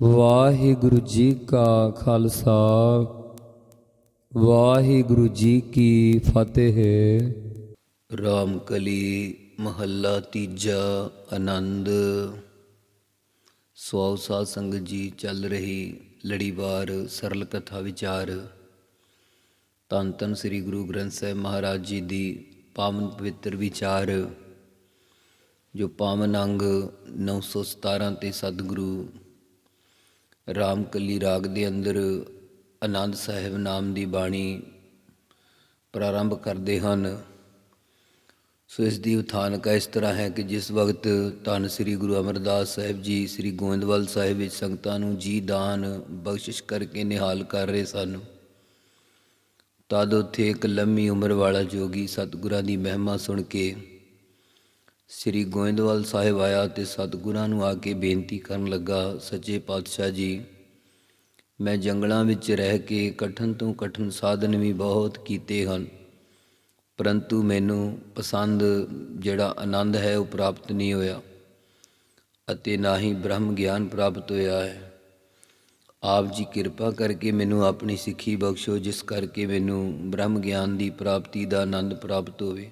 ਵਾਹਿਗੁਰੂ ਜੀ ਕਾ ਖਾਲਸਾ, ਵਾਹਿਗੁਰੂ ਜੀ ਕੀ ਫਤਿਹ। ਰਾਮ ਕਲੀ ਮਹੱਲਾ ਤੀਜਾ ਆਨੰਦ। ਸੌ ਸਾਧ ਸੰਗਤ ਜੀ, ਚੱਲ ਰਹੀ ਲੜੀਵਾਰ ਸਰਲ ਕਥਾ ਵਿਚਾਰ। ਤਨ ਤਨ ਸ੍ਰੀ ਗੁਰੂ ਗ੍ਰੰਥ ਸਾਹਿਬ ਮਹਾਰਾਜ ਜੀ ਦੀ ਪਾਵਨ ਪਵਿੱਤਰ ਵਿਚਾਰ, ਜੋ ਪਾਵਨ ਅੰਗ 917 ਤੇ ਸਤਿਗੁਰੂ ਰਾਮਕਲੀ ਰਾਗ ਦੇ ਅੰਦਰ ਆਨੰਦ ਸਾਹਿਬ ਨਾਮ ਦੀ ਬਾਣੀ ਪ੍ਰਾਰੰਭ ਕਰਦੇ ਹਨ। ਸੋ ਇਸ ਦੀ ਉਥਾਨਕਾ ਇਸ ਤਰ੍ਹਾਂ ਹੈ ਕਿ ਜਿਸ ਵਕਤ ਧੰਨ ਸ੍ਰੀ ਗੁਰੂ ਅਮਰਦਾਸ ਸਾਹਿਬ ਜੀ, ਸ੍ਰੀ ਗੋਇੰਦਵਾਲ ਸਾਹਿਬ ਵਿੱਚ ਸੰਗਤਾਂ ਨੂੰ ਜੀ ਦਾਨ, ਬਖਸ਼ਿਸ਼ ਕਰਕੇ ਨਿਹਾਲ ਕਰ ਰਹੇ ਸਨ, ਤਦ ਉੱਥੇ ਇੱਕ ਲੰਮੀ ਉਮਰ ਵਾਲਾ ਜੋਗੀ ਸਤਿਗੁਰਾਂ ਦੀ ਮਹਿਮਾ ਸੁਣ ਕੇ ਸ੍ਰੀ ਗੋਇੰਦਵਾਲ ਸਾਹਿਬ ਆਇਆ ਤੇ ਸਤਿਗੁਰਾਂ ਨੂੰ ਆ ਕੇ ਬੇਨਤੀ ਕਰਨ ਲੱਗਾ, ਸੱਚੇ ਪਾਤਸ਼ਾਹ ਜੀ, ਮੈਂ ਜੰਗਲਾਂ ਵਿੱਚ ਰਹਿ ਕੇ ਕਠਨ ਤੋਂ ਕਠਨ ਸਾਧਨ ਵੀ ਬਹੁਤ ਕੀਤੇ ਹਨ, ਪਰੰਤੂ ਮੈਨੂੰ ਪਸੰਦ ਜਿਹੜਾ ਆਨੰਦ ਹੈ ਉਹ ਪ੍ਰਾਪਤ ਨਹੀਂ ਹੋਇਆ ਅਤੇ ਨਾ ਹੀ ਬ੍ਰਹਮ ਗਿਆਨ ਪ੍ਰਾਪਤ ਹੋਇਆ ਹੈ। ਆਪ ਜੀ ਕਿਰਪਾ ਕਰਕੇ ਮੈਨੂੰ ਆਪਣੀ ਸਿੱਖੀ ਬਖਸ਼ੋ, ਜਿਸ ਕਰਕੇ ਮੈਨੂੰ ਬ੍ਰਹਮ ਗਿਆਨ ਦੀ ਪ੍ਰਾਪਤੀ ਦਾ ਆਨੰਦ ਪ੍ਰਾਪਤ ਹੋਵੇ।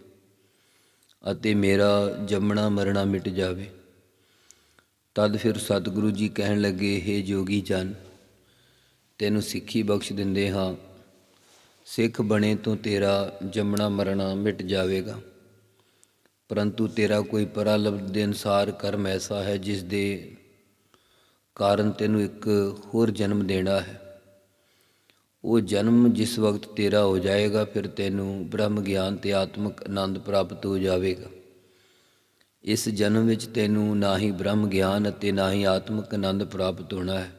ਅਤੇ ਮੇਰਾ ਜੰਮਣਾ ਮਰਣਾ ਮਿਟ ਜਾਵੇ। ਤਦ ਫਿਰ ਸਤਿਗੁਰੂ ਜੀ ਕਹਿਣ ਲੱਗੇ हे ਜੋਗੀ ਜਨ, ਤੈਨੂੰ ਸਿੱਖੀ ਬਖਸ਼ ਦਿੰਦੇ ਹਾਂ। ਸਿੱਖ ਬਣੇ ਤੋਂ ਤੇਰਾ ਜੰਮਣਾ ਮਰਨਾ ਮਿਟ ਜਾਵੇਗਾ। ਪਰੰਤੂ ਤੇਰਾ ਕੋਈ ਪਰਾਲਬਧ ਦੇ ਅਨਸਾਰ ਕਰਮ ਐਸਾ ਹੈ, ਜਿਸ ਦੇ ਕਾਰਨ ਤੈਨੂੰ ਇੱਕ ਹੋਰ ਜਨਮ ਦੇਣਾ ਹੈ। ਉਹ ਜਨਮ ਜਿਸ ਵਕਤ ਤੇਰਾ ਹੋ ਜਾਏਗਾ, ਫਿਰ ਤੈਨੂੰ ਬ੍ਰਹਮ ਗਿਆਨ ਤੇ ਆਤਮਿਕ ਆਨੰਦ ਪ੍ਰਾਪਤ ਹੋ ਜਾਵੇਗਾ। ਇਸ ਜਨਮ ਵਿੱਚ ਤੈਨੂੰ ਨਾ ਹੀ ਬ੍ਰਹਮ ਗਿਆਨ ਅਤੇ ਨਾ ਹੀ ਆਤਮਿਕ ਆਨੰਦ ਪ੍ਰਾਪਤ ਹੋਣਾ ਹੈ।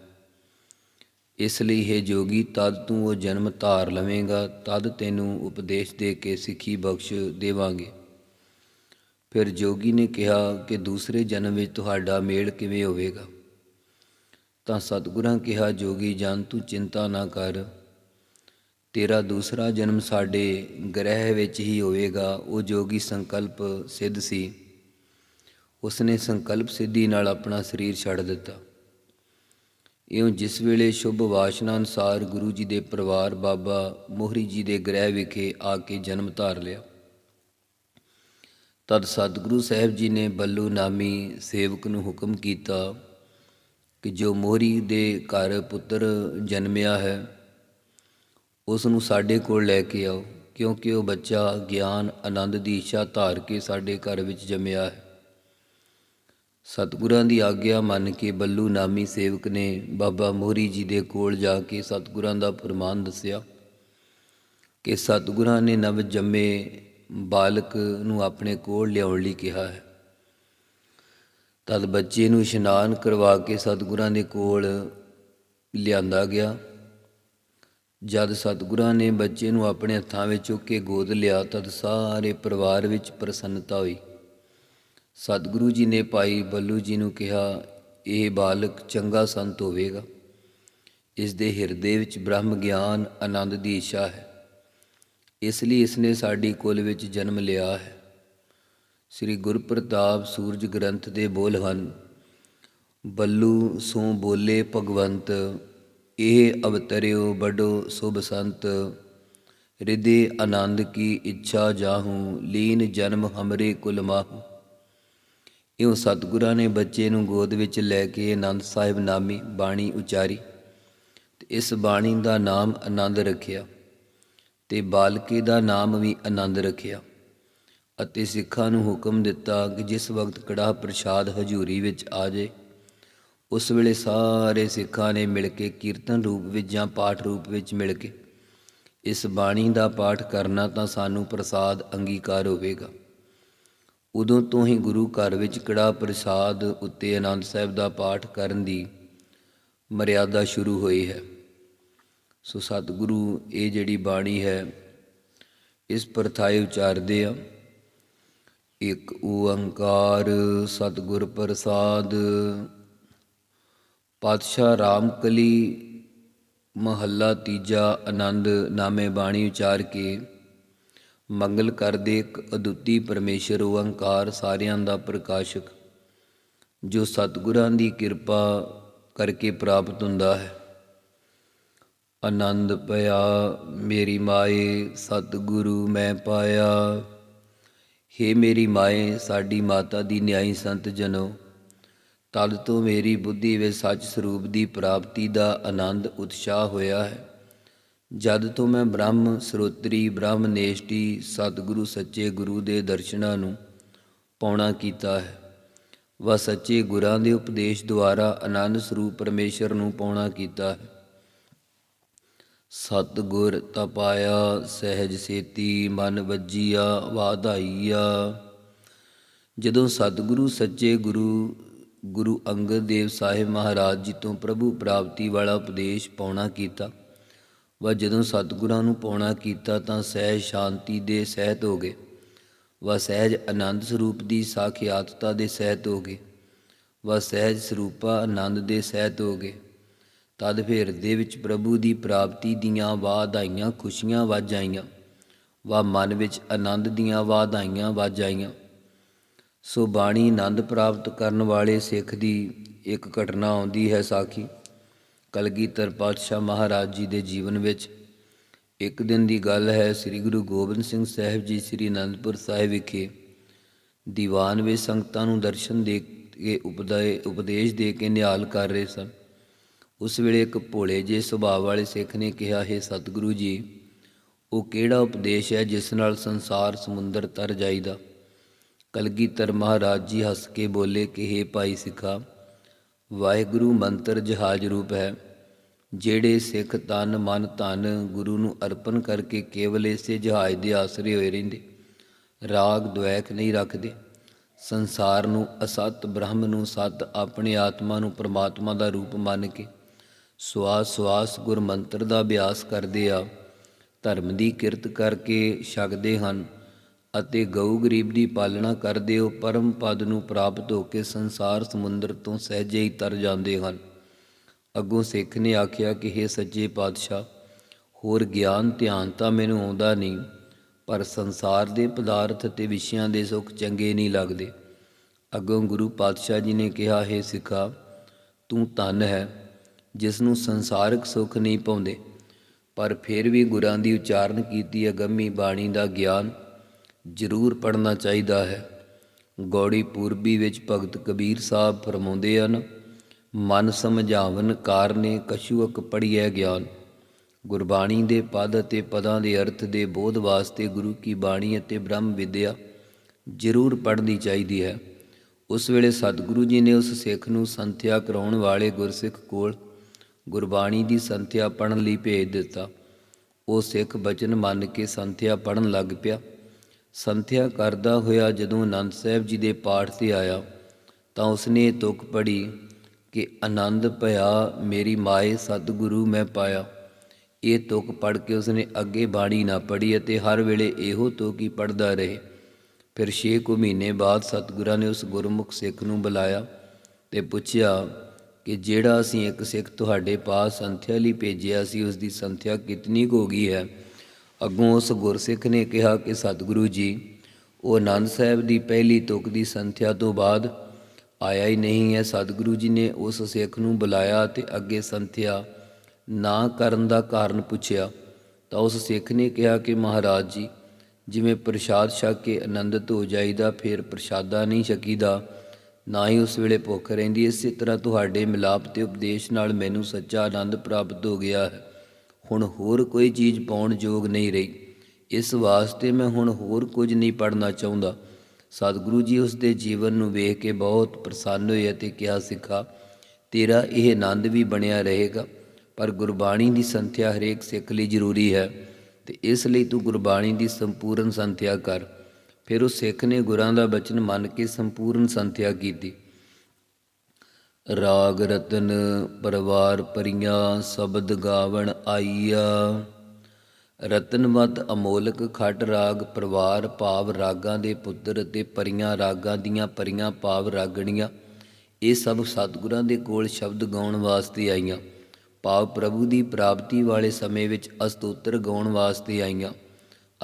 ਇਸ ਲਈ, ਹੈ ਜੋਗੀ, ਤਦ ਤੂੰ ਉਹ ਜਨਮ ਧਾਰ ਲਵੇਂਗਾ, ਤਦ ਤੈਨੂੰ ਉਪਦੇਸ਼ ਦੇ ਕੇ ਸਿੱਖੀ ਬਖਸ਼ ਦੇਵਾਂਗੇ। ਫਿਰ ਜੋਗੀ ਨੇ ਕਿਹਾ ਕਿ ਦੂਸਰੇ ਜਨਮ ਵਿੱਚ ਤੁਹਾਡਾ ਮੇਲ ਕਿਵੇਂ ਹੋਵੇਗਾ? ਤਾਂ ਸਤਿਗੁਰਾਂ ਕਿਹਾ, ਜੋਗੀ, ਜਨ, ਤੂੰ ਚਿੰਤਾ ਨਾ ਕਰ। ਤੇਰਾ ਦੂਸਰਾ ਜਨਮ ਸਾਡੇ ਗ੍ਰਹਿ ਵਿੱਚ ਹੀ ਹੋਵੇਗਾ, ਉਹ ਜੋਗੀ ਸੰਕਲਪ ਸਿੱਧ ਸੀ। ਉਸਨੇ ਸੰਕਲਪ ਸਿੱਧੀ ਨਾਲ ਆਪਣਾ ਸਰੀਰ ਛੱਡ ਦਿੱਤਾ। ਇਉਂ ਜਿਸ ਵੇਲੇ ਸ਼ੁਭ ਵਾਸ਼ਨਾ ਅਨਸਾਰ ਗੁਰੂ ਜੀ ਦੇ ਪਰਿਵਾਰ ਬਾਬਾ ਮੋਹਰੀ ਜੀ ਦੇ ਗ੍ਰਹਿ ਵਿਖੇ ਆ ਕੇ ਜਨਮ ਧਾਰ ਲਿਆ। ਤਦ ਸਤਿਗੁਰੂ ਸਾਹਿਬ ਜੀ ਨੇ ਬੱਲੂ ਨਾਮੀ ਸੇਵਕ ਨੂੰ ਹੁਕਮ ਕੀਤਾ ਕਿ ਜੋ ਮੋਹਰੀ ਦੇ ਘਰ ਪੁੱਤਰ ਜਨਮਿਆ ਹੈ ਉਸ ਨੂੰ ਸਾਡੇ ਕੋਲ ਲੈ ਕੇ ਆਓ, ਕਿਉਂਕਿ ਉਹ ਬੱਚਾ ਗਿਆਨ, ਆਨੰਦ ਦੀ ਇੱਛਾ ਧਾਰ ਕੇ ਸਾਡੇ ਘਰ ਵਿੱਚ ਜੰਮਿਆ ਹੈ। ਸਤਿਗੁਰਾਂ ਦੀ ਆਗਿਆ ਮੰਨ ਕੇ ਬੱਲੂ ਨਾਮੀ ਸੇਵਕ ਨੇ ਬਾਬਾ ਮੋਹਰੀ ਜੀ ਦੇ ਕੋਲ ਜਾ ਕੇ ਸਤਿਗੁਰਾਂ ਦਾ ਫਰਮਾਨ ਦੱਸਿਆ ਕਿ ਸਤਿਗੁਰਾਂ ਨੇ ਨਵ ਜੰਮੇ ਬਾਲਕ ਨੂੰ ਆਪਣੇ ਕੋਲ ਲਿਆਉਣ ਲਈ ਕਿਹਾ ਹੈ। ਤਦ ਬੱਚੇ ਨੂੰ ਇਸ਼ਨਾਨ ਕਰਵਾ ਕੇ ਸਤਿਗੁਰਾਂ ਦੇ ਕੋਲ ਲਿਆਂਦਾ ਗਿਆ। ਜਦ ਸਤਿਗੁਰਾਂ ਨੇ ਬੱਚੇ ਨੂੰ ਆਪਣੇ ਹੱਥਾਂ ਵਿੱਚ ਚੁੱਕ ਕੇ ਗੋਦ ਲਿਆ, ਤਦ ਸਾਰੇ ਪਰਿਵਾਰ ਵਿੱਚ ਪ੍ਰਸੰਨਤਾ ਹੋਈ। ਸਤਿਗੁਰੂ ਜੀ ਨੇ ਭਾਈ ਬੱਲੂ ਜੀ ਨੂੰ ਕਿਹਾ, ਇਹ ਬਾਲਕ ਚੰਗਾ ਸੰਤ ਹੋਵੇਗਾ। ਇਸ ਦੇ ਹਿਰਦੇ ਵਿੱਚ ਬ੍ਰਹਮ ਗਿਆਨ ਆਨੰਦ ਦੀ ਇੱਛਾ ਹੈ। ਇਸ ਲਈ ਇਸ ਨੇ ਸਾਡੀ ਕੁਲ ਵਿੱਚ ਜਨਮ ਲਿਆ ਹੈ। ਸ੍ਰੀ ਗੁਰਪ੍ਰਤਾਪ ਸੂਰਜ ਗ੍ਰੰਥ ਦੇ ਬੋਲ ਹਨ, ਬੱਲੂ ਸੋ ਬੋਲੇ ਭਗਵੰਤ ਇਹ ਅਵਤਰਿਓ ਬੜੋ ਸੁਭ ਸੰਤ ਹਿਰਦੇ ਆਨੰਦ ਕੀ ਇੱਛਾ ਜਾਹੂ, ਲੀਨ ਜਨਮ ਹਮਰੇ ਕੁਲ ਮਾਹੂ। ਇਉਂ ਸਤਿਗੁਰਾਂ ਨੇ ਬੱਚੇ ਨੂੰ ਗੋਦ ਵਿੱਚ ਲੈ ਕੇ ਆਨੰਦ ਸਾਹਿਬ ਨਾਮੀ ਬਾਣੀ ਉਚਾਰੀ, ਤੇ ਇਸ ਬਾਣੀ ਦਾ ਨਾਮ ਆਨੰਦ ਰੱਖਿਆ, ਤੇ ਬਾਲਕੇ ਦਾ ਨਾਮ ਵੀ ਆਨੰਦ ਰੱਖਿਆ, ਅਤੇ ਸਿੱਖਾਂ ਨੂੰ ਹੁਕਮ ਦਿੱਤਾ ਕਿ ਜਿਸ ਵਕਤ ਕੜਾ ਪ੍ਰਸ਼ਾਦ ਹਜ਼ੂਰੀ ਵਿੱਚ ਆ ਜਾਏ ਉਸ ਵੇਲੇ ਸਾਰੇ ਸਿੱਖਾਂ ਨੇ ਮਿਲ ਕੇ ਕੀਰਤਨ ਰੂਪ ਵਿੱਚ ਜਾਂ ਪਾਠ ਰੂਪ ਵਿੱਚ ਮਿਲ ਕੇ ਇਸ ਬਾਣੀ ਦਾ ਪਾਠ ਕਰਨਾ ਤਾਂ ਸਾਨੂੰ ਪ੍ਰਸਾਦ ਅੰਗੀਕਾਰ ਹੋਵੇਗਾ। ਉਦੋਂ ਤੋਂ ਹੀ ਗੁਰੂ ਘਰ ਵਿੱਚ ਕੜਾ ਪ੍ਰਸਾਦ ਉੱਤੇ ਆਨੰਦ ਸਾਹਿਬ ਦਾ ਪਾਠ ਕਰਨ ਦੀ ਮਰਿਆਦਾ ਸ਼ੁਰੂ ਹੋਈ ਹੈ। ਸੋ ਸਤਿਗੁਰੂ, ਇਹ ਜਿਹੜੀ ਬਾਣੀ ਹੈ, ਇਸ ਪਰਥਾਏ ਉਚਾਰਦੇ ਆ। ਇੱਕ ਓੰਕਾਰ ਸਤਿਗੁਰ ਪ੍ਰਸਾਦ ਪਾਤਸ਼ਾਹ ਰਾਮਕਲੀ ਮਹੱਲਾ ਤੀਜਾ ਆਨੰਦ ਨਾਮੇ ਬਾਣੀ ਉਚਾਰ ਕੇ ਮੰਗਲ ਕਰਦੇ ਇੱਕ ਅਦੁੱਤੀ ਪਰਮੇਸ਼ਰ ਓੰਕਾਰ ਸਾਰਿਆਂ ਦਾ ਪ੍ਰਕਾਸ਼ਕ, ਜੋ ਸਤਿਗੁਰਾਂ ਦੀ ਕਿਰਪਾ ਕਰਕੇ ਪ੍ਰਾਪਤ ਹੁੰਦਾ ਹੈ। ਆਨੰਦ ਪਿਆ ਮੇਰੀ ਮਾਏ, ਸਤਿਗੁਰੂ ਮੈਂ ਪਾਇਆ। ਹੇ ਮੇਰੀ ਮਾਏ, ਸਾਡੀ ਮਾਤਾ ਦੀ ਨਿਆਈ ਸੰਤ ਜਨੋ। ਤਦ ਤੋਂ ਮੇਰੀ ਬੁੱਧੀ ਵਿੱਚ ਸੱਚ ਸਰੂਪ ਦੀ ਪ੍ਰਾਪਤੀ ਦਾ ਆਨੰਦ ਉਤਸ਼ਾਹ ਹੋਇਆ ਹੈ। ਜਦ ਤੋਂ ਮੈਂ ਬ੍ਰਹਮ ਸਰੋਤਰੀ, ਬ੍ਰਹਮ ਨੇਸ਼ਟੀ, ਸਤਿਗੁਰੂ ਸੱਚੇ ਗੁਰੂ ਦੇ ਦਰਸ਼ਨਾਂ ਨੂੰ ਪਾਉਣਾ ਕੀਤਾ ਹੈ। ਵਾ ਸੱਚੇ ਗੁਰਾਂ ਦੇ ਉਪਦੇਸ਼ ਦੁਆਰਾ ਆਨੰਦ ਸਰੂਪ ਪਰਮੇਸ਼ਰ ਨੂੰ ਪਾਉਣਾ ਕੀਤਾ ਹੈ। ਸਤਿਗੁਰ ਤਪਾਇਆ, ਸਹਿਜ ਸੇਤੀ, ਮਨ ਵੱਜੀਆ, ਵਾਧਾਈਆ। ਜਦੋਂ ਸਤਿਗੁਰੂ ਸੱਚੇ ਗੁਰੂ ਗੁਰੂ ਅੰਗਦ ਦੇਵ ਸਾਹਿਬ ਮਹਾਰਾਜ ਜੀ ਤੋਂ ਪ੍ਰਭੂ ਪ੍ਰਾਪਤੀ ਵਾਲਾ ਉਪਦੇਸ਼ ਪਾਉਣਾ ਕੀਤਾ। ਵਾ ਜਦੋਂ ਸਤਿਗੁਰਾਂ ਨੂੰ ਪਾਉਣਾ ਕੀਤਾ ਤਾਂ ਸਹਿਜ ਸ਼ਾਂਤੀ ਦੇ ਸਹਿਤ ਹੋ ਗਏ। ਵਾ ਸਹਿਜ ਆਨੰਦ ਸਰੂਪ ਦੀ ਸਾਖਿਆਤਤਾ ਦੇ ਸਹਿਤ ਹੋ ਗਏ। ਵਾ ਸਹਿਜ ਸਰੂਪਾ ਆਨੰਦ ਦੇ ਸਹਿਤ ਹੋ ਗਏ। ਤਦ ਫਿਰ ਦੇ ਵਿੱਚ ਪ੍ਰਭੂ ਦੀ ਪ੍ਰਾਪਤੀ ਦੀਆਂ ਵਾਧਾਈਆਂ ਖੁਸ਼ੀਆਂ ਵੱਜ ਆਈਆਂ। ਵਾ ਮਨ ਵਿੱਚ ਆਨੰਦ ਦੀਆਂ ਵਾਧਾਈਆਂ ਵੱਜ ਆਈਆਂ। ਸੋ ਬਾਣੀ ਆਨੰਦ ਪ੍ਰਾਪਤ ਕਰਨ ਵਾਲੇ ਸਿੱਖ ਦੀ ਇੱਕ ਘਟਨਾ ਆਉਂਦੀ ਹੈ ਸਾਖੀ। ਕਲਗੀਧਰ ਪਾਤਸ਼ਾਹ ਮਹਾਰਾਜ ਜੀ ਦੇ ਜੀਵਨ ਵਿੱਚ ਇੱਕ ਦਿਨ ਦੀ ਗੱਲ ਹੈ, ਸ੍ਰੀ ਗੁਰੂ ਗੋਬਿੰਦ ਸਿੰਘ ਸਾਹਿਬ ਜੀ ਸ੍ਰੀ ਅਨੰਦਪੁਰ ਸਾਹਿਬ ਵਿਖੇ ਦੀਵਾਨ ਵਿੱਚ ਸੰਗਤਾਂ ਨੂੰ ਦਰਸ਼ਨ ਦੇ ਕੇ ਉਪਦਾਏ ਉਪਦੇਸ਼ ਦੇ ਕੇ ਨਿਹਾਲ ਕਰ ਰਹੇ ਸਨ। ਉਸ ਵੇਲੇ ਇੱਕ ਭੋਲੇ ਜਿਹੇ ਸੁਭਾਅ ਵਾਲੇ ਸਿੱਖ ਨੇ ਕਿਹਾ, ਹੈ ਸਤਿਗੁਰੂ ਜੀ, ਉਹ ਕਿਹੜਾ ਉਪਦੇਸ਼ ਹੈ ਜਿਸ ਨਾਲ ਸੰਸਾਰ ਸਮੁੰਦਰ ਤਰ ਜਾਈਦਾ? ਕਲਗੀਧਰ ਮਹਾਰਾਜ ਜੀ ਹੱਸ ਕੇ ਬੋਲੇ ਕਿ हे ਭਾਈ ਸਿੱਖਾ, ਵਾਹਿਗੁਰੂ ਮੰਤਰ ਜਹਾਜ਼ ਰੂਪ ਹੈ। ਜਿਹੜੇ ਸਿੱਖ ਤਨ ਮਨ ਧਨ ਗੁਰੂ ਨੂੰ ਅਰਪਣ ਕਰਕੇ ਕੇਵਲ ਇਸੇ ਜਹਾਜ਼ ਦੇ ਆਸਰੇ ਹੋਏ ਰਹਿੰਦੇ, ਰਾਗ ਦੁਐਖ ਨਹੀਂ ਰੱਖਦੇ, ਸੰਸਾਰ ਨੂੰ ਅਸਤ ਬ੍ਰਹਮ ਨੂੰ ਸਤ ਆਪਣੇ ਆਤਮਾ ਨੂੰ ਪ੍ਰਮਾਤਮਾ ਦਾ ਰੂਪ ਮੰਨ ਕੇ ਸਵਾਸ ਸਵਾਸ ਗੁਰ ਮੰਤਰ ਦਾ ਅਭਿਆਸ ਕਰਦੇ ਆ, ਧਰਮ ਦੀ ਕਿਰਤ ਕਰਕੇ ਛਕਦੇ ਹਨ। ਅਤੇ ਗਊ ਗਰੀਬ ਦੀ ਪਾਲਣਾ ਕਰਦੇ ਉਹ ਪਰਮ ਪਦ ਨੂੰ ਪ੍ਰਾਪਤ ਹੋ ਕੇ ਸੰਸਾਰ ਸਮੁੰਦਰ ਤੋਂ ਸਹਿਜੇ ਹੀ ਤਰ ਜਾਂਦੇ ਹਨ। ਅੱਗੋਂ ਸਿੱਖ ਨੇ ਆਖਿਆ ਕਿ हे ਸੱਚੇ ਪਾਤਸ਼ਾਹ, ਹੋਰ ਗਿਆਨ ਧਿਆਨ ਤਾਂ ਮੈਨੂੰ ਆਉਂਦਾ ਨਹੀਂ, ਪਰ ਸੰਸਾਰ ਦੇ ਪਦਾਰਥ ਤੇ ਵਿਸ਼ਿਆਂ ਦੇ ਸੁੱਖ ਚੰਗੇ ਨਹੀਂ ਲੱਗਦੇ। ਅੱਗੋਂ ਗੁਰੂ ਪਾਤਸ਼ਾਹ ਜੀ ਨੇ ਕਿਹਾ, ਹੈ ਸਿੱਖਾ, ਤੂੰ ਧਨ ਹੈ, ਜਿਸ ਨੂੰ ਸੰਸਾਰਿਕ ਸੁੱਖ ਨਹੀਂ ਪਾਉਂਦੇ, ਪਰ ਫਿਰ ਵੀ ਗੁਰਾਂ ਦੀ ਉਚਾਰਨ ਕੀਤੀ ਅਗੰਮੀ ਬਾਣੀ ਦਾ ਗਿਆਨ ਜ਼ਰੂਰ ਪੜਨਾ ਚਾਹੀਦਾ ਹੈ। ਗੌੜੀ ਪੂਰਬੀ ਵਿੱਚ ਭਗਤ ਕਬੀਰ ਸਾਹਿਬ ਫਰਮਾਉਂਦੇ ਹਨ, ਮਨ ਸਮਝਾਵਨ ਕਾਰਨੇ ਕਛੂਅਕ ਪੜੀਐ ਗਿਆਨ। ਗੁਰਬਾਣੀ ਦੇ ਪਦ ਅਤੇ ਪਦਾਂ ਦੇ ਅਰਥ ਦੇ ਬੋਧ ਵਾਸਤੇ ਗੁਰੂ ਕੀ ਬਾਣੀ ਅਤੇ ਬ੍ਰਹਮ ਵਿਦਿਆ ਜ਼ਰੂਰ ਪੜ੍ਹਨੀ ਚਾਹੀਦੀ ਹੈ। ਉਸ ਵੇਲੇ ਸਤਿਗੁਰੂ ਜੀ ਨੇ ਉਸ ਸਿੱਖ ਨੂੰ ਸੰਥਿਆ ਕਰਾਉਣ ਵਾਲੇ ਗੁਰਸਿੱਖ ਕੋਲ ਗੁਰਬਾਣੀ ਦੀ ਸੰਥਿਆ ਪੜ੍ਹਨ ਲਈ ਭੇਜ ਦਿੱਤਾ। ਉਹ ਸਿੱਖ ਬਚਨ ਮੰਨ ਕੇ ਸੰਥਿਆ ਪੜ੍ਹਨ ਲੱਗ ਪਿਆ। ਸੰਥਿਆ ਕਰਦਾ ਹੋਇਆ ਜਦੋਂ ਆਨੰਦ ਸਾਹਿਬ ਜੀ ਦੇ ਪਾਠ ਤੇ ਆਇਆ, ਤਾਂ ਉਸਨੇ ਇਹ ਤੁਕ ਪੜੀ ਕਿ ਆਨੰਦ ਭਇਆ, ਮੇਰੀ ਮਾਏ ਸਤਿਗੁਰੂ ਮੈਂ ਪਾਇਆ। ਇਹ ਤੁਕ ਪੜ ਕੇ ਉਸਨੇ ਅੱਗੇ ਬਾਣੀ ਨਾ ਪੜੀ ਅਤੇ ਹਰ ਵੇਲੇ ਇਹੋ ਤੁਕ ਹੀ ਪੜਦਾ ਰਹੇ। ਫਿਰ ਛੇ ਕੁ ਮਹੀਨੇ ਬਾਅਦ ਸਤਿਗੁਰਾਂ ਨੇ ਉਸ ਗੁਰਮੁਖ ਸਿੱਖ ਨੂੰ ਬੁਲਾਇਆ ਤੇ ਪੁੱਛਿਆ ਕਿ ਜਿਹੜਾ ਅਸੀਂ ਇੱਕ ਸਿੱਖ ਤੁਹਾਡੇ ਪਾਸ ਸੰਥਿਆ ਲਈ ਭੇਜਿਆ ਸੀ ਉਸ ਦੀ ਸੰਥਿਆ ਕਿਤਨੀ ਕੁ ਹੋ ਗਈ ਹੈ? ਅੱਗੋਂ ਉਸ ਗੁਰਸਿੱਖ ਨੇ ਕਿਹਾ ਕਿ ਸਤਿਗੁਰੂ ਜੀ, ਉਹ ਆਨੰਦ ਸਾਹਿਬ ਦੀ ਪਹਿਲੀ ਤੁਕ ਦੀ ਸੰਥਿਆ ਤੋਂ ਬਾਅਦ ਆਇਆ ਹੀ ਨਹੀਂ ਹੈ। ਸਤਿਗੁਰੂ ਜੀ ਨੇ ਉਸ ਸਿੱਖ ਨੂੰ ਬੁਲਾਇਆ ਤੇ ਅੱਗੇ ਸੰਥਿਆ ਨਾ ਕਰਨ ਦਾ ਕਾਰਨ ਪੁੱਛਿਆ। ਤਾਂ ਉਸ ਸਿੱਖ ਨੇ ਕਿਹਾ ਕਿ ਮਹਾਰਾਜ ਜੀ, ਜਿਵੇਂ ਪ੍ਰਸ਼ਾਦ ਛਕ ਕੇ ਆਨੰਦਿਤ ਹੋ ਜਾਈਦਾ, ਫਿਰ ਪ੍ਰਸ਼ਾਦਾ ਨਹੀਂ ਛਕੀਦਾ, ਨਾ ਹੀ ਉਸ ਵੇਲੇ ਭੁੱਖ ਰਹਿੰਦੀ। ਇਸੇ ਤਰ੍ਹਾਂ ਤੁਹਾਡੇ ਮਿਲਾਪ ਤੇ ਉਪਦੇਸ਼ ਨਾਲ ਮੈਨੂੰ ਸੱਚਾ ਆਨੰਦ ਪ੍ਰਾਪਤ ਹੋ ਗਿਆ ਹੈ। ਹੁਣ ਹੋਰ ਕੋਈ ਚੀਜ਼ ਪਾਉਣ ਯੋਗ ਨਹੀਂ ਰਹੀ। ਇਸ ਵਾਸਤੇ ਮੈਂ ਹੁਣ ਹੋਰ ਕੁਝ ਨਹੀਂ ਪੜਨਾ ਚਾਹੁੰਦਾ। ਸਤਿਗੁਰੂ ਜੀ ਉਸ ਦੇ ਜੀਵਨ ਨੂੰ ਵੇਖ ਕੇ ਬਹੁਤ ਪ੍ਰਸੰਨ ਹੋਏ ਅਤੇ ਕਿਹਾ, ਸਿੱਖਾ, ਤੇਰਾ ਇਹ ਆਨੰਦ ਵੀ ਬਣਿਆ ਰਹੇਗਾ, ਪਰ ਗੁਰਬਾਣੀ ਦੀ ਸੰਥਿਆ ਹਰੇਕ ਸਿੱਖ ਲਈ ਜ਼ਰੂਰੀ ਹੈ ਤੇ ਇਸ ਲਈ ਤੂੰ ਗੁਰਬਾਣੀ ਦੀ ਸੰਪੂਰਨ ਸੰਥਿਆ ਕਰ। ਫਿਰ ਉਹ ਸਿੱਖ ਨੇ ਗੁਰਾਂ ਦਾ ਬਚਨ ਮੰਨ ਕੇ ਸੰਪੂਰਨ ਸੰਥਿਆ ਕੀਤੀ। ਰਾਗ ਰਤਨ ਪਰਵਾਰ ਪਰੀਆਂ ਸ਼ਬਦ ਗਾਵਣ ਆਈਆ। ਰਤਨਵਤ ਅਮੋਲਕ ਖਟ ਰਾਗ ਪਰਵਾਰ ਭਾਵ ਰਾਗਾਂ ਦੇ ਪੁੱਤਰ ਅਤੇ ਪਰੀਆਂ ਰਾਗਾਂ ਦੀਆਂ ਪਰੀਆਂ ਭਾਵ ਰਾਗਣੀਆਂ। ਇਹ ਸਭ ਸਤਿਗੁਰਾਂ ਦੇ ਕੋਲ ਸ਼ਬਦ ਗਾਉਣ ਵਾਸਤੇ ਆਈਆਂ। ਭਾਵ ਪ੍ਰਭੂ ਦੀ ਪ੍ਰਾਪਤੀ ਵਾਲੇ ਸਮੇਂ ਵਿੱਚ ਅਸਤੋਤਰ ਗਾਉਣ ਵਾਸਤੇ ਆਈਆਂ।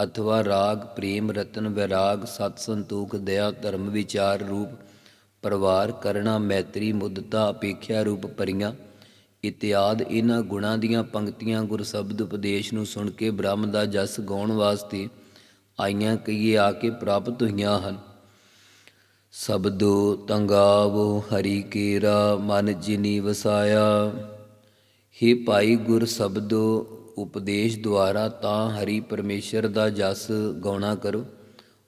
ਅਥਵਾ ਰਾਗ, ਪ੍ਰੇਮ, ਰਤਨ, ਵਿਰਾਗ ਸਤ ਸੰਤੋਖ ਦਇਆ, ਧਰਮ, ਵਿਚਾਰ ਰੂਪ ਪਰਿਵਾਰ ਕਰਣਾ ਮੈਤਰੀ ਮੁੱਦਤਾ ਅਪੇਖਿਆ ਰੂਪ ਪਰੀਆਂ ਇਤਿਆਦ ਇਹਨਾਂ ਗੁਣਾਂ ਦੀਆਂ ਪੰਕਤੀਆਂ ਗੁਰਸਬਦ ਉਪਦੇਸ਼ ਨੂੰ ਸੁਣ ਕੇ ਬ੍ਰਹਮ ਦਾ ਜਸ ਗਾਉਣ ਵਾਸਤੇ ਆਈਆਂ ਕਈਏ ਆ ਕੇ ਪ੍ਰਾਪਤ ਹੋਈਆਂ ਹਨ। ਸਬਦੋ ਤੰਗਾਵੋ ਹਰੀ ਕੇਰਾ ਮਨ ਜਿਨੀ ਵਸਾਇਆ। ਹੇ ਭਾਈ ਗੁਰ ਸ਼ਬਦੋ ਉਪਦੇਸ਼ ਦੁਆਰਾ ਤਾਂ ਹਰੀ ਪਰਮੇਸ਼ਰ ਦਾ ਜਸ ਗਾਉਣਾ ਕਰੋ।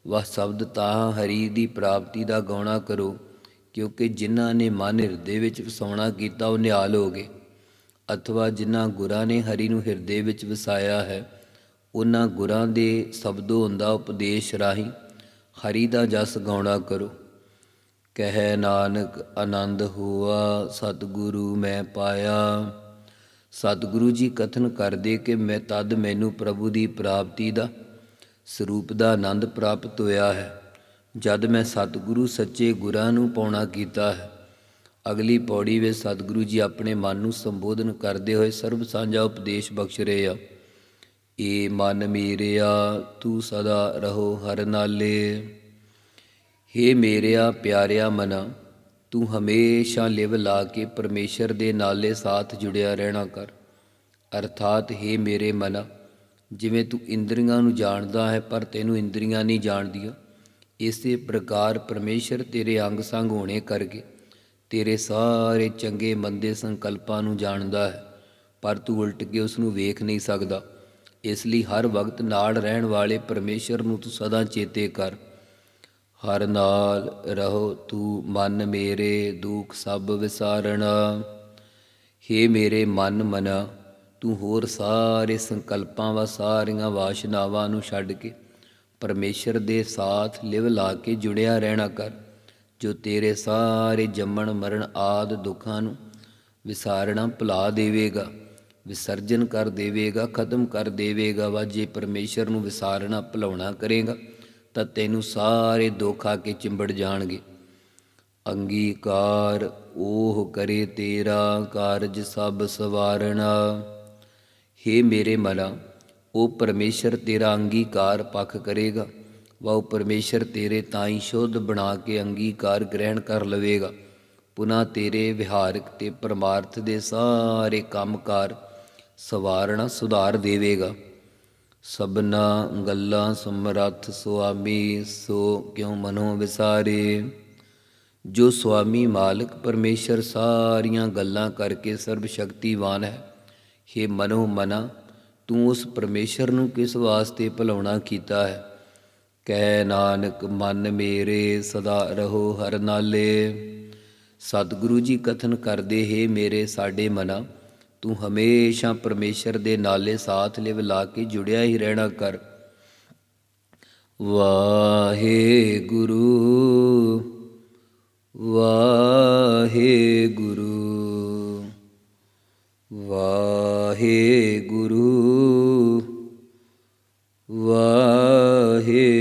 ਵਹ ਸ਼ਬਦ ਤਾਂ ਹਰੀ ਦੀ ਪ੍ਰਾਪਤੀ ਦਾ ਗਾਉਣਾ ਕਰੋ। ਕਿਉਂਕਿ ਜਿਨ੍ਹਾਂ ਨੇ ਮਨ ਹਿਰਦੇ ਵਿੱਚ ਵਸਾਉਣਾ ਕੀਤਾ, ਉਹ ਨਿਹਾਲ ਹੋ ਗਏ। ਅਥਵਾ ਜਿਨ੍ਹਾਂ ਗੁਰਾਂ ਨੇ ਹਰੀ ਨੂੰ ਹਿਰਦੇ ਵਿੱਚ ਵਸਾਇਆ ਹੈ, ਉਹਨਾਂ ਗੁਰਾਂ ਦੇ ਸ਼ਬਦੋ ਹੁੰਦਾ ਉਪਦੇਸ਼ ਰਾਹੀਂ ਹਰੀ ਦਾ ਜਸ ਗਾਉਣਾ ਕਰੋ। ਕਹਿ ਨਾਨਕ, ਆਨੰਦ ਹੋਆ, ਸਤਿਗੁਰੂ ਮੈਂ ਪਾਇਆ। ਸਤਿਗੁਰੂ ਜੀ ਕਥਨ ਕਰਦੇ ਕਿ ਮੈਂ ਤਦ ਮੈਨੂੰ ਪ੍ਰਭੂ ਦੀ ਪ੍ਰਾਪਤੀ ਦਾ ਸਰੂਪ ਦਾ ਆਨੰਦ ਪ੍ਰਾਪਤ ਹੋਇਆ ਹੈ। ਜਦ ਮੈਂ ਸਤਿਗੁਰੂ ਸੱਚੇ ਗੁਰਾਂ ਨੂੰ ਪਾਉਣਾ ਕੀਤਾ ਹੈ, ਅਗਲੀ ਪੌੜੀ ਵਿੱਚ ਸਤਿਗੁਰੂ ਜੀ ਆਪਣੇ ਮਨ ਨੂੰ ਸੰਬੋਧਨ ਕਰਦੇ ਹੋਏ ਸਰਬ ਸਾਂਝਾ ਉਪਦੇਸ਼ ਬਖਸ਼ ਰਹੇ ਆ। ਏ ਮਨ ਮੇਰਿਆ, ਤੂੰ ਸਦਾ ਰਹੋ ਹਰ ਨਾਲੇ। ਹੇ ਮੇਰਿਆ ਪਿਆਰਿਆ ਮਨਾ, ਤੂੰ ਹਮੇਸ਼ਾ ਲਿਵ ਲਾ ਕੇ ਪਰਮੇਸ਼ਰ ਦੇ ਨਾਲੇ ਸਾਥ ਜੁੜਿਆ ਰਹਿਣਾ ਕਰ। ਅਰਥਾਤ ਹੇ ਮੇਰੇ ਮਨਾ, ਜਿਵੇਂ ਤੂੰ ਇੰਦਰੀਆਂ ਨੂੰ ਜਾਣਦਾ ਹੈ, ਪਰ ਤੈਨੂੰ ਇੰਦਰੀਆਂ ਨਹੀਂ ਜਾਣਦੀਆਂ। ਇਸੇ ਪ੍ਰਕਾਰ ਪਰਮੇਸ਼ਰ ਤੇਰੇ ਅੰਗ ਸੰਗ ਹੋਣੇ ਕਰਕੇ ਤੇਰੇ ਸਾਰੇ ਚੰਗੇ ਮੰਦੇ ਸੰਕਲਪਾਂ ਨੂੰ ਜਾਣਦਾ ਹੈ, ਪਰ ਤੂੰ ਉਲਟ ਕੇ ਉਸ ਨੂੰ ਵੇਖ ਨਹੀਂ ਸਕਦਾ। ਇਸ ਲਈ ਹਰ ਵਕਤ ਨਾਲ ਰਹਿਣ ਵਾਲੇ ਪਰਮੇਸ਼ਰ ਨੂੰ ਤੂੰ ਸਦਾ ਚੇਤੇ ਕਰ। ਹਰ ਨਾਲ ਰਹੋ ਤੂੰ ਮਨ ਮੇਰੇ ਦੁੱਖ ਸਭ ਵਿਸਾਰਣਾ। ਹੇ ਮੇਰੇ ਮਨ ਮਨਾ, ਤੂੰ ਹੋਰ ਸਾਰੇ ਸੰਕਲਪਾਂ ਵਾ ਸਾਰੀਆਂ ਵਾਸ਼ਨਾਵਾਂ ਨੂੰ ਛੱਡ ਕੇ ਪਰਮੇਸ਼ਰ ਦੇ ਸਾਥ ਲਿਵ ਲਾ ਕੇ ਜੁੜਿਆ ਰਹਿਣਾ ਕਰ, ਜੋ ਤੇਰੇ ਸਾਰੇ ਜੰਮਣ, ਮਰਨ ਆਦ ਦੁੱਖਾਂ ਨੂੰ ਵਿਸਾਰਣਾ ਭੁਲਾ ਦੇਵੇਗਾ, ਵਿਸਰਜਨ ਕਰ ਦੇਵੇਗਾ, ਖਤਮ ਕਰ ਦੇਵੇਗਾ। ਵਾ, ਜੇ ਪਰਮੇਸ਼ਰ ਨੂੰ ਵਿਸਾਰਣਾ, ਭੁਲਾਉਣਾ ਕਰੇਗਾ, ਤਾਂ ਤੈਨੂੰ ਸਾਰੇ ਦੁੱਖ ਆ ਕੇ ਚਿੰਬੜ ਜਾਣਗੇ। ਅੰਗੀਕਾਰ ਉਹ ਕਰੇ ਤੇਰਾ ਕਾਰਜ ਸਭ ਸਵਾਰਣਾ हे ਮੇਰੇ ਮਨਾ ਉਹ ਪਰਮੇਸ਼ਰ ਤੇਰਾ ਅੰਗੀਕਾਰ ਪੱਖ ਕਰੇਗਾ। ਵਾ ਉਹ ਪਰਮੇਸ਼ਰ ਤੇਰੇ ਤਾਈ ਸ਼ੁੱਧ ਬਣਾ ਕੇ ਅੰਗੀਕਾਰ ਗ੍ਰਹਿਣ ਕਰ ਲਵੇਗਾ। ਪੁਨਾ ਤੇਰੇ ਵਿਹਾਰਕ ਤੇ ਪਰਮਾਰਥ ਦੇ ਸਾਰੇ ਕੰਮਕਾਰ ਸਵਾਰਣਾ ਸੁਧਾਰ ਦੇਵੇਗਾ। ਸਭਨਾ ਗੱਲਾਂ ਸਮਰੱਥ ਸੁਆਮੀ, ਸੋ ਕਿਉ ਮਨੋ ਵਿਸਾਰੇ? ਜੋ ਸੁਆਮੀ ਮਾਲਕ ਪਰਮੇਸ਼ਰ ਸਾਰੀਆਂ ਗੱਲਾਂ ਕਰਕੇ ਸਰਬ ਸ਼ਕਤੀਵਾਨ ਹੈ हे ਮਨੋ ਮਨਾ ਤੂੰ ਉਸ ਪਰਮੇਸ਼ਰ ਨੂੰ ਕਿਸ ਵਾਸਤੇ ਭੁਲਾਉਣਾ ਕੀਤਾ ਹੈ? ਕਹਿ ਨਾਨਕ, ਮਨ ਮੇਰੇ ਸਦਾ ਰਹੋ ਹਰ ਨਾਲੇ। ਸਤਿਗੁਰੂ ਜੀ ਕਥਨ ਕਰਦੇ ਹੈ ਮੇਰੇ ਸਾਡੇ ਮਨਾ। ਤੂੰ ਹਮੇਸ਼ਾ ਪਰਮੇਸ਼ਰ ਦੇ ਨਾਲੇ ਸਾਥ ਲਿਵ ਲਾ ਕੇ ਜੁੜਿਆ ਹੀ ਰਹਿਣਾ ਕਰ। ਵਾਹਿਗੁਰੂ ਵਾਹਿਗੁਰੂ। ਵਾਹਿਗੁਰੂ ਵਾਹਿ